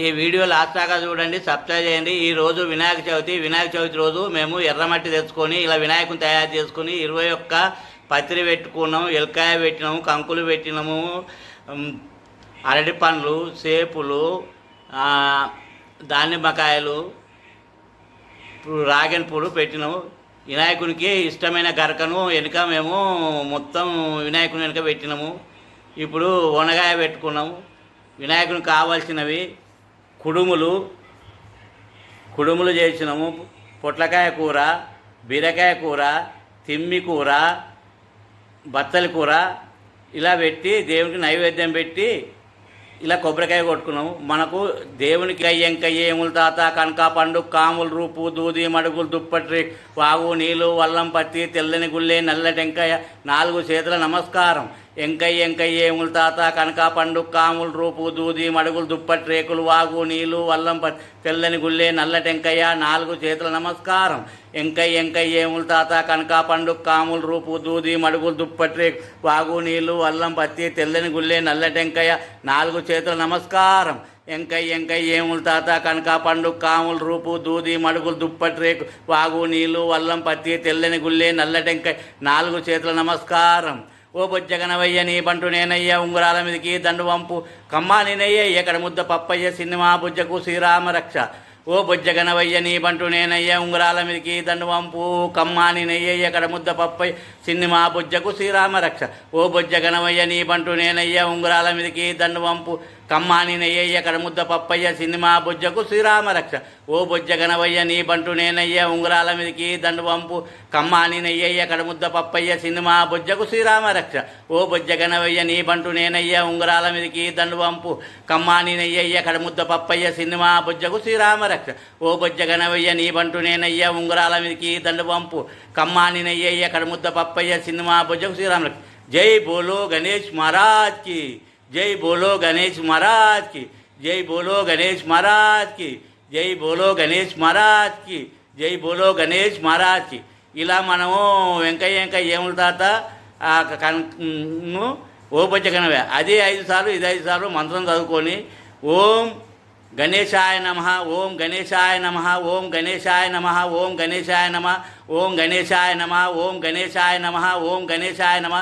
ఈ video last దాకా చూడండి సబ్స్క్రైబ్ చేయండి. ఈ రోజు వినాయక చవితి. వినాయక చవితి రోజు మేము ఎర్రమట్టి తెచ్చుకొని ఇలా వినాయకుని తయారు చేసుకుని ఇరవై ఒక్క పత్రి పెట్టుకున్నాము ఎలకాయ పెట్టినాము కంకులు పెట్టినాము అరటి పండ్లు సేపులు దానిమ్మకాయలు ఇప్పుడు రాగన్ పూలు పెట్టినాము. వినాయకునికి ఇష్టమైన గరకను వెనుక మేము మొత్తం వినాయకుని వెనుక పెట్టినాము. ఇప్పుడు వనగాయ పెట్టుకున్నాము. వినాయకునికి కావాల్సినవి కుడుములు కుడుములు చేసినాము పొట్లకాయ కూర బీరకాయ కూర తిమ్మి కూర బత్తలి కూర ఇలా పెట్టి దేవునికి నైవేద్యం పెట్టి ఇలా కొబ్బరికాయ కొట్టుకున్నాము. మనకు దేవునికి అయ్యంక ఏములు తాత కనక పండు కాములు రూపు దూది మడుగులు దుప్పటి వాగు నీళ్ళు వల్లం పత్తి తెల్లని గుళ్ళే నల్లటెంకాయ నాలుగు చేతుల నమస్కారం. ఎంకయ్య ఎంకయ్య ఏములు తాత కనక పండు కాములు రూపు దూది మడుగులు దుప్పటి రేకులు వాగు నీళ్ళు వల్లం తెల్లని గుళ్ళే నల్లటెంకయ్య నాలుగు చేతుల నమస్కారం. ఎంకయ్య ఎంకయ్య ఏములు తాత కనక పండు కాములు రూపు దూది మడుగులు దుప్పటి రేకు వాగు నీళ్ళు వల్లం పత్తి తెల్లని గుళ్ళే నల్లటెంకయ్య నాలుగు చేతుల నమస్కారం. ఎంకయ్య ఎంకయ్య ఏములు తాత కనక పండు కాములు రూపు దూది మడుగులు దుప్పటి రేకు వాగు నీళ్ళు వల్లం పత్తి తెల్లని గుళ్ళే నల్లటెంకయ్య నాలుగు చేతుల నమస్కారం. ఓ బొజ్జగనవయ్య నీ బంటు నేనయ్య ఉంగరాల మీదకి దండు వంపు. కమ్మా నేనయ్య ఎక్కడ ముద్ద పప్పయ్య సినిమా బుజ్జకు శ్రీరామ రక్ష. ఓ బొజ్జగనవయ్య నీ బంటు నేనయ్య ఉంగరాల మీదకి దండు వంపు. కమ్మా నేనయ్య ఎక్కడ ముద్ద పప్పయ్య సినిమా బుజ్జకు శ్రీరామ రక్ష. ఓ బొజ్జగనవయ్య నీ బంటు నేనయ్య ఉంగరాల మీదకి దండు వంపు. కమ్మాని నెయ్య ఎక్కడ ముద్ద పప్పయ్య సినిమా బుజ్జకు శ్రీరామ రక్ష. ఓ బొజ్జ గణవయ్య నీ బంటు నేనయ్య ఉంగరాల మీదకి దండు పంపు కమ్మాని నెయ్య ఎక్కడ ముద్ద పప్పయ్య సినిమా బుజ్జకు శ్రీరామ రక్ష. ఓ బొజ్జ గణవయ్య నీ బంటు నేనయ్య ఉంగరాల మీదకి దండు పంపు కమ్మాని నెయ్య ఎక్కడ ముద్ద పప్పయ్య సినిమా బుజ్జకు శ్రీరామ రక్ష. ఓ బొజ్జ గణవయ్య నీ బంటు నేనయ్య ఉంగరాల మీదకి దండు పంపు కమ్మాని నెయ్య ఎక్కడ ముద్ద పప్పయ్య సినిమా బుజ్జకు శ్రీరామ రక్ష. జై బోలో గణేష్ మహారాజ్కి కి జై బోలో గణేష్ మహారాజ్ కి జై బోలో గణేష్ మహారాజ్ కి జై బోలో గణేష్ మహారాజ్ కి జై బోలో గణేష్ మహారాజ్ కి ఇలా మనము వెంకయ్య వెంకయ్య ఏముల తాత ఆ కన్ను ఓపచ్చ కనవే అది ఐదు సార్లు ఇది ఐదు సార్లు మంత్రం చదువుకొని ఓం గణేశాయ నమ ఓం గణేశాయ నమ ఓం గణేశాయ నమ ఓం గణేశాయ నమ ఓం గణేశాయ నమ ఓం గణేశాయ నమ ఓం గణేశాయ నమ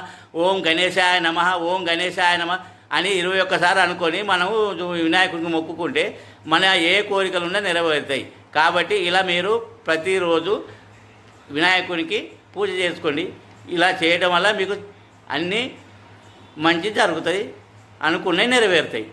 ఓం గణేశాయ నమ ఓం గణేశాయ నమ అని ఇరవై ఒక్కసారి అనుకొని మనము వినాయకుడికి మొక్కుకుంటే మన ఏ కోరికలు ఉన్నా నెరవేరుతాయి. కాబట్టి ఇలా మీరు ప్రతిరోజు వినాయకునికి పూజ చేసుకోండి. ఇలా చేయడం వల్ల మీకు అన్నీ మంచి జరుగుతాయి అనుకున్నవి నెరవేరుతాయి.